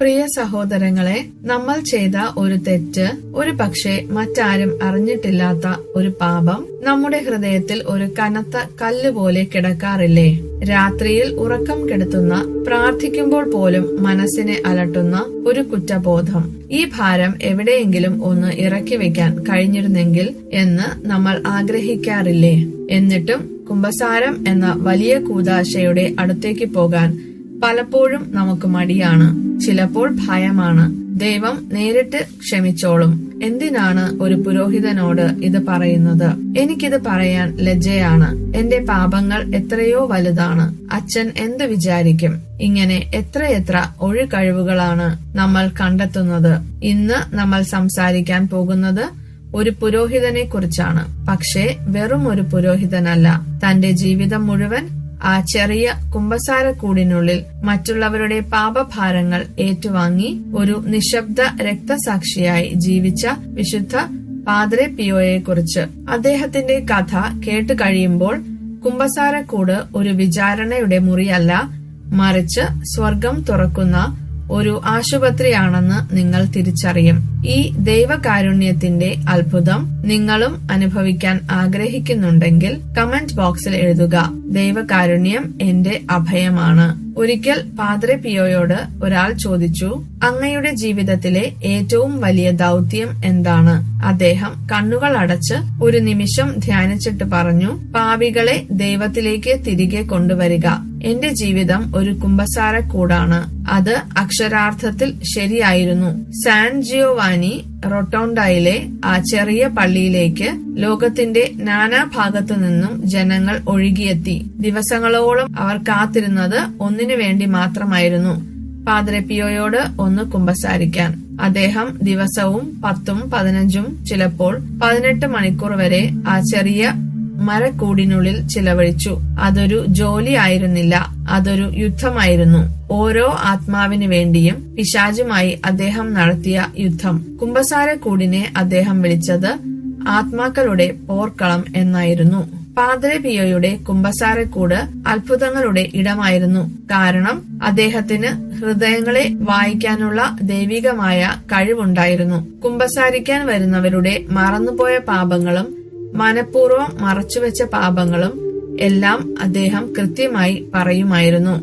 പ്രിയ സഹോദരങ്ങളെ നമ്മൾ ചെയ്ത ഒരു തെറ്റ് ഒരു പക്ഷേ മറ്റാരും അറിഞ്ഞിട്ടില്ലാത്ത ഒരു പാപം നമ്മുടെ ഹൃദയത്തിൽ ഒരു കനത്ത കല്ല് പോലെ കിടക്കാറില്ലേ? രാത്രിയിൽ ഉറക്കം കെടുത്തുന്ന പ്രാർത്ഥിക്കുമ്പോൾ പോലും മനസ്സിനെ അലട്ടുന്ന ഒരു കുറ്റബോധം. ഈ ഭാരം എവിടെയെങ്കിലും ഒന്ന് ഇറക്കി വെക്കാൻ കഴിഞ്ഞിരുന്നെങ്കിൽ എന്ന് നമ്മൾ ആഗ്രഹിക്കാറില്ലേ? എന്നിട്ടും കുംഭസാരം എന്ന വലിയ കൂതാശയുടെ അടുത്തേക്ക് പോകാൻ പലപ്പോഴും നമുക്ക് മടിയാണ്. ചിലപ്പോൾ ഭയമാണ്. ദൈവം നേരിട്ട് ക്ഷമിച്ചോളും. എന്തിനാണ് ഒരു പുരോഹിതനോട് ഇത് പറയുന്നത്? എനിക്കിത് പറയാൻ ലജ്ജയാണ്. എന്റെ പാപങ്ങൾ എത്രയോ വലുതാണ്. അച്ഛൻ എന്ത് വിചാരിക്കും? ഇങ്ങനെ എത്രയെത്ര ഒഴികഴിവുകളാണ് നമ്മൾ കണ്ടെത്തുന്നത്? ഇന്ന് നമ്മൾ സംസാരിക്കാൻ പോകുന്നത് ഒരു പുരോഹിതനെ കുറിച്ചാണ് പക്ഷേ വെറും ഒരു പുരോഹിതനല്ല. തന്റെ ജീവിതം മുഴുവൻ ആ ചെറിയ കുമ്പസാരക്കൂടിനുള്ളിൽ മറ്റുള്ളവരുടെ പാപഭാരങ്ങൾ ഏറ്റുവാങ്ങി ഒരു നിശബ്ദ രക്തസാക്ഷിയായി ജീവിച്ച വിശുദ്ധ പാദ്രെ പിയോയെ കുറിച്ച് അദ്ദേഹത്തിന്റെ കഥ കേട്ടു കഴിയുമ്പോൾ കുമ്പസാരക്കൂട് ഒരു വിചാരണയുടെ മുറിയല്ല മറിച്ച് സ്വർഗം തുറക്കുന്ന ഒരു ആശുപത്രിയാണെന്ന് നിങ്ങൾ തിരിച്ചറിയും. ഈ ദൈവകാരുണ്യത്തിന്റെ അത്ഭുതം നിങ്ങളും അനുഭവിക്കാൻ ആഗ്രഹിക്കുന്നുണ്ടെങ്കിൽ കമന്റ് ബോക്സിൽ എഴുതുക ദൈവകാരുണ്യം എന്റെ അഭയമാണ്. ഒരിക്കൽ പാദ്രെ പിയോയോട് ഒരാൾ ചോദിച്ചു അങ്ങയുടെ ജീവിതത്തിലെ ഏറ്റവും വലിയ ദൗത്യം എന്താണ്? അദ്ദേഹം കണ്ണുകൾ അടച്ച് ഒരു നിമിഷം ധ്യാനിച്ചിട്ട് പറഞ്ഞു പാവികളെ ദൈവത്തിലേക്ക് തിരികെ കൊണ്ടുവരിക. എന്റെ ജീവിതം ഒരു കുംഭസാരക്കൂടാണ് അത് അക്ഷരാർത്ഥത്തിൽ ശരിയായിരുന്നു. സാൻ ജിയോവാനി റൊട്ടോണ്ടയിലെ ആ ചെറിയ പള്ളിയിലേക്ക് ലോകത്തിന്റെ നാനാഭാഗത്തു നിന്നും ജനങ്ങൾ ഒഴുകിയെത്തി. ദിവസങ്ങളോളം അവർ കാത്തിരുന്നത് ഒന്നിനു വേണ്ടി മാത്രമായിരുന്നു. പാദ്രെ ഒന്ന് കുമ്പസാരിക്കാൻ അദ്ദേഹം ദിവസവും പത്തും പതിനഞ്ചും ചിലപ്പോൾ പതിനെട്ട് മണിക്കൂർ വരെ ആ ചെറിയ മരക്കൂടിനുള്ളിൽ ചിലവഴിച്ചു. അതൊരു ജോലി ആയിരുന്നില്ല അതൊരു യുദ്ധമായിരുന്നു. ഓരോ ആത്മാവിനു വേണ്ടിയും പിശാചുമായി അദ്ദേഹം നടത്തിയ യുദ്ധം. കുംഭസാരക്കൂടിനെ അദ്ദേഹം വിളിച്ചത് ആത്മാക്കളുടെ പോർക്കളം എന്നായിരുന്നു. പാദ്രെ പിയോയുടെ കുംഭസാരക്കൂട് അത്ഭുതങ്ങളുടെ ഇടമായിരുന്നു. കാരണം അദ്ദേഹത്തിന് ഹൃദയങ്ങളെ വായിക്കാനുള്ള ദൈവികമായ കഴിവുണ്ടായിരുന്നു. കുംഭസാരിക്കാൻ വരുന്നവരുടെ മറന്നുപോയ പാപങ്ങളും മനഃപൂർവം മറച്ചുവെച്ച പാപങ്ങളും എല്ലാം അദ്ദേഹം കൃത്യമായി പറയുമായിരുന്നു.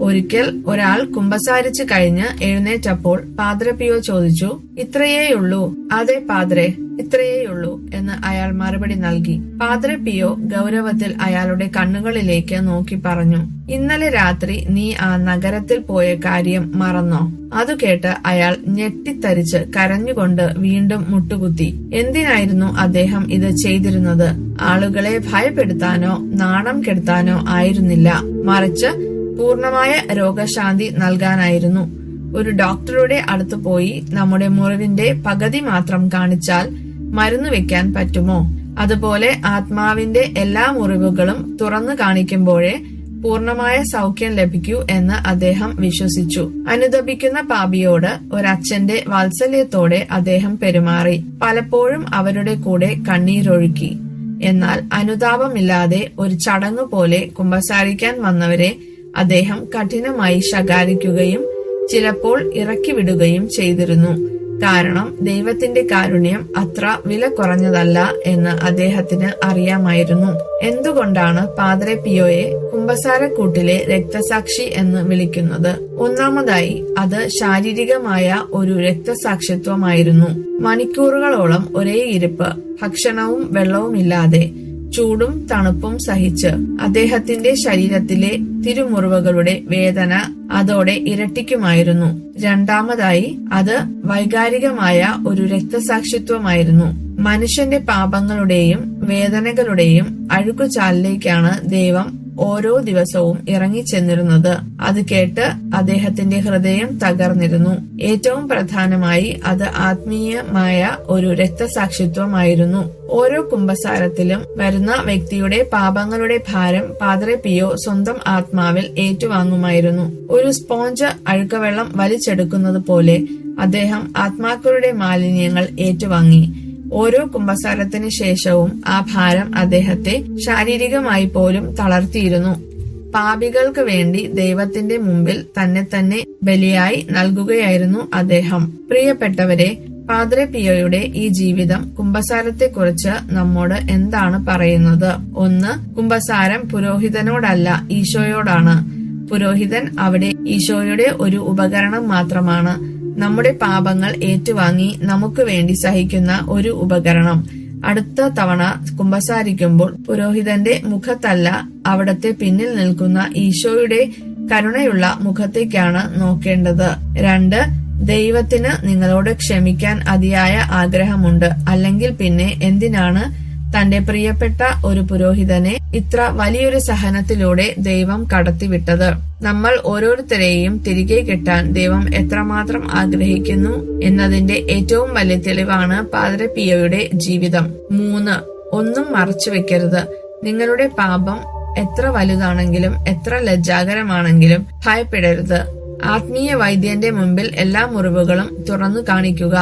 ഒരിക്കൽ ഒരാൾ കുമ്പസാരിച്ചു കഴിഞ്ഞ് എഴുന്നേറ്റപ്പോൾ പാദ്രപിയോ ചോദിച്ചു ഇത്രയേയുള്ളൂ. അതെ പാദ്രെ ഇത്രയേയുള്ളൂ എന്ന് അയാൾ മറുപടി നൽകി. പാദ്രെ പിയോ ഗൗരവത്തിൽ അയാളുടെ കണ്ണുകളിലേക്ക് നോക്കി പറഞ്ഞു ഇന്നലെ രാത്രി നീ ആ നഗരത്തിൽ പോയ കാര്യം മറന്നോ? അതു കേട്ട് അയാൾ ഞെട്ടിത്തരിച്ച് കരഞ്ഞുകൊണ്ട് വീണ്ടും മുട്ടുകുത്തി. എന്തിനായിരുന്നു അദ്ദേഹം ഇത് ചെയ്തിരുന്നത്? ആളുകളെ ഭയപ്പെടുത്താനോ നാണം കെടുത്താനോ ആയിരുന്നില്ല. മറിച്ച് പൂർണമായ രോഗശാന്തി നൽകാനായിരുന്നു. ഒരു ഡോക്ടറുടെ അടുത്ത് പോയി നമ്മുടെ മുറിവിന്റെ പകുതി മാത്രം കാണിച്ചാൽ മരുന്ന് വെക്കാൻ പറ്റുമോ? അതുപോലെ ആത്മാവിന്റെ എല്ലാ മുറിവുകളും തുറന്നു കാണിക്കുമ്പോഴേ പൂർണമായ സൗഖ്യം ലഭിക്കൂ എന്ന് അദ്ദേഹം വിശ്വസിച്ചു. അനുദപിക്കുന്ന പാപിയോട് ഒരച്ഛന്റെ വാത്സല്യത്തോടെ അദ്ദേഹം പെരുമാറി. പലപ്പോഴും അവരുടെ കൂടെ കണ്ണീരൊഴുക്കി. എന്നാൽ അനുതാപമില്ലാതെ ഒരു ചടങ്ങ് പോലെ കുമ്പസാരിക്കാൻ വന്നവരെ അദ്ദേഹം കഠിനമായി ശകാരിക്കുകയും ചിലപ്പോൾ ഇറക്കിവിടുകയും ചെയ്തിരുന്നു. കാരണം ദൈവത്തിന്റെ കാരുണ്യം അത്ര വില കുറഞ്ഞതല്ല എന്ന് അദ്ദേഹത്തിന് അറിയാമായിരുന്നു. എന്തുകൊണ്ടാണ് പാദ്രെ പിയോയെ കുംഭസാരക്കൂട്ടിലെ രക്തസാക്ഷി എന്ന് വിളിക്കുന്നത്? ഒന്നാമതായി അത് ശാരീരികമായ ഒരു രക്തസാക്ഷിത്വമായിരുന്നു. മണിക്കൂറുകളോളം ഒരേ ഇരിപ്പ് ഭക്ഷണവും വെള്ളവുമില്ലാതെ ചൂടും തണുപ്പും സഹിച്ച് അദ്ദേഹത്തിന്റെ ശരീരത്തിലെ തിരുമുറിവുകളുടെ വേദന അതോടെ ഇരട്ടിക്കുമായിരുന്നു. രണ്ടാമതായി അത് വൈകാരികമായ ഒരു രക്തസാക്ഷിത്വമായിരുന്നു. മനുഷ്യന്റെ പാപങ്ങളുടെയും വേദനകളുടെയും അഴുക്കുചാലിലേക്കാണ് ദൈവം ഓരോ ദിവസവും ഇറങ്ങിച്ചെന്നിരുന്നത് അത് കേട്ട് അദ്ദേഹത്തിന്റെ ഹൃദയം തകർന്നിരുന്നു. ഏറ്റവും പ്രധാനമായി അത് ആത്മീയമായ ഒരു രക്തസാക്ഷിത്വമായിരുന്നു. ഓരോ കുംഭസാരത്തിലും വരുന്ന വ്യക്തിയുടെ പാപങ്ങളുടെ ഭാരം പാദ്രെ പിയോ സ്വന്തം ആത്മാവിൽ ഏറ്റുവാങ്ങുമായിരുന്നു. ഒരു സ്പോഞ്ച് അഴുക്കവെള്ളം വലിച്ചെടുക്കുന്നത് പോലെ അദ്ദേഹം ആത്മാക്കളുടെ മാലിന്യങ്ങൾ ഏറ്റുവാങ്ങി. ഓരോ കുംഭസാരത്തിന് ശേഷവും ആ ഭാരം അദ്ദേഹത്തെ ശാരീരികമായി പോലും തളർത്തിയിരുന്നു. പാപികൾക്ക് വേണ്ടി ദൈവത്തിന്റെ മുമ്പിൽ തന്നെ തന്നെ ബലിയായി നൽകുകയായിരുന്നു അദ്ദേഹം. പ്രിയപ്പെട്ടവരെ പാദ്രെ പിയോയുടെ ഈ ജീവിതം കുംഭസാരത്തെക്കുറിച്ച് നമ്മോട് എന്താണ് പറയുന്നത്? ഒന്ന് കുംഭസാരം പുരോഹിതനോടല്ല ഈശോയോടാണ്. പുരോഹിതൻ അവിടെ ഈശോയുടെ ഒരു ഉപകരണം മാത്രമാണ്. നമ്മുടെ പാപങ്ങൾ ഏറ്റുവാങ്ങി നമുക്ക് വേണ്ടി സഹിക്കുന്ന ഒരു ഉപകരണം. അടുത്ത തവണ കുമ്പസാരിക്കുമ്പോൾ പുരോഹിതന്റെ മുഖത്തല്ല അവിടത്തെ പിന്നിൽ നിൽക്കുന്ന ഈശോയുടെ കരുണയുള്ള മുഖത്തേക്കാണ് നോക്കേണ്ടത്. രണ്ട് ദൈവത്തിന് നിങ്ങളോട് ക്ഷമിക്കാൻ അതിയായ ആഗ്രഹമുണ്ട്. അല്ലെങ്കിൽ പിന്നെ എന്തിനാണ് തന്റെ പ്രിയപ്പെട്ട ഒരു പുരോഹിതനെ ഇത്ര വലിയൊരു സഹനത്തിലൂടെ ദൈവം കടത്തിവിട്ടത്. നമ്മൾ ഓരോരുത്തരെയും തിരികെ കിട്ടാൻ ദൈവം എത്രമാത്രം ആഗ്രഹിക്കുന്നു എന്നതിന്റെ ഏറ്റവും വലിയ തെളിവാണ് പാദര പിയോയുടെ ജീവിതം. മൂന്ന് ഒന്നും മറച്ചു വെക്കരുത് നിങ്ങളുടെ പാപം എത്ര വലുതാണെങ്കിലും എത്ര ലജ്ജാകരമാണെങ്കിലും ഭയപ്പെടരുത്. ആത്മീയ വൈദ്യന്റെ മുമ്പിൽ എല്ലാ മുറിവുകളും തുറന്നു കാണിക്കുക.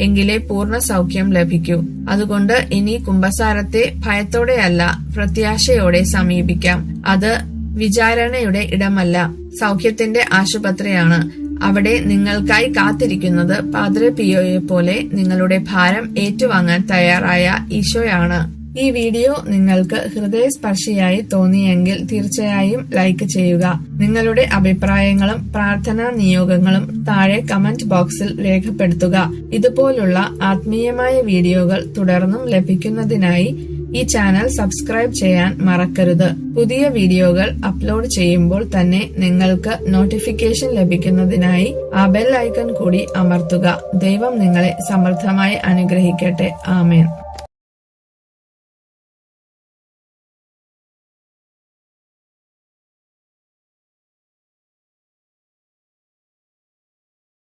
എങ്കിലേ പൂർണ സൗഖ്യം ലഭിക്കൂ. അതുകൊണ്ട് ഇനി കുംഭസാരത്തെ ഭയത്തോടെയല്ല പ്രത്യാശയോടെ സമീപിക്കാം. അത് വിചാരണയുടെ ഇടമല്ല സൗഖ്യത്തിന്റെ ആശുപത്രിയാണ്. അവിടെ നിങ്ങൾക്കായി കാത്തിരിക്കുന്നത് പാദ്രെ പിയോയെ പോലെ നിങ്ങളുടെ ഭാരം ഏറ്റുവാങ്ങാൻ തയ്യാറായ ഈശോയാണ്. ഈ വീഡിയോ നിങ്ങൾക്ക് ഹൃദയസ്പർശിയായി തോന്നിയെങ്കിൽ തീർച്ചയായും ലൈക്ക് ചെയ്യുക. നിങ്ങളുടെ അഭിപ്രായങ്ങളും പ്രാർത്ഥനാ നിയോഗങ്ങളും താഴെ കമന്റ് ബോക്സിൽ രേഖപ്പെടുത്തുക. ഇതുപോലുള്ള ആത്മീയമായ വീഡിയോകൾ തുടർന്നും ലഭിക്കുന്നതിനായി ഈ ചാനൽ സബ്സ്ക്രൈബ് ചെയ്യാൻ മറക്കരുത്. പുതിയ വീഡിയോകൾ അപ്ലോഡ് ചെയ്യുമ്പോൾ തന്നെ നിങ്ങൾക്ക് നോട്ടിഫിക്കേഷൻ ലഭിക്കുന്നതിനായി ആ ബെൽ ഐക്കൺ കൂടി അമർത്തുക. ദൈവം നിങ്ങളെ സമൃദ്ധമായി അനുഗ്രഹിക്കട്ടെ. ആമേൻ.